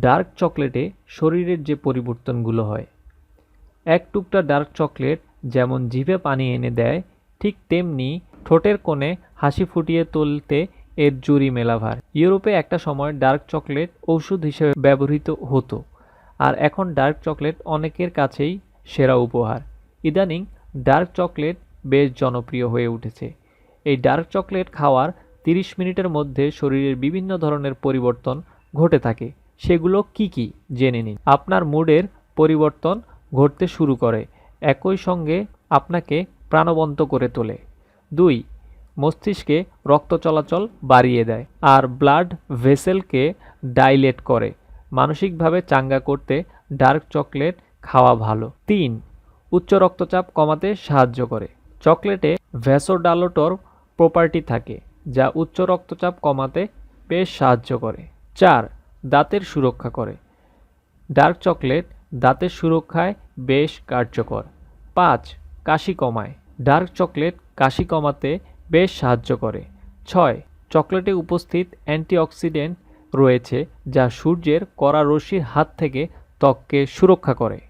Dark চকলেটে শরীরের যে পরিবর্তনগুলো হয়। এক টুকটা ডার্ক চকলেট যেমন জিভে পানি এনে দেয়, ঠিক তেমনি ঠোঁটের কোণে হাসি ফুটিয়ে তুলতে এর জুরি মেলাভার। ইউরোপে একটা সময় ডার্ক চকলেট ঔষধ হিসেবে ব্যবহৃত হতো, আর এখন ডার্ক চকলেট অনেকের কাছেই সেরা উপহার। ইদানিং ডার্ক চকলেট বেশ জনপ্রিয় হয়ে উঠেছে। এই ডার্ক চকলেট খাওয়ার তিরিশ মিনিটের মধ্যে শরীরের বিভিন্ন ধরনের পরিবর্তন ঘটে থাকে। সেগুলো কি কি? জেনে নিন। আপনার মুডের পরিবর্তন ঘটতে শুরু করে। একই সঙ্গে আপনাকে প্রাণবন্ত করে তোলে। দুই, মস্তিষ্কে রক্ত চলাচল বাড়িয়ে দেয় আর ব্লাড ভেসেলকে ডাইলেট করে। মানসিকভাবে চাঙ্গা করতে ডার্ক চকলেট খাওয়া ভালো। তিন, উচ্চ রক্তচাপ কমাতে সাহায্য করে। চকলেটে ভ্যাসোডালোটর প্রপার্টি থাকে, যা উচ্চ রক্তচাপ কমাতে বেশ সাহায্য করে। চার দাঁতের সুরক্ষা করে। ডার্ক চকলেট দাঁতের সুরক্ষায় বেশ কার্যকর। পাঁচ, কাশি কমায়। ডার্ক চকলেট কাশি কমাতে বেশ সাহায্য করে। ছয়, চকলেটে উপস্থিত অ্যান্টিঅক্সিডেন্ট রয়েছে যা সূর্যের কড়া রশির হাত থেকে ত্বককে সুরক্ষা করে।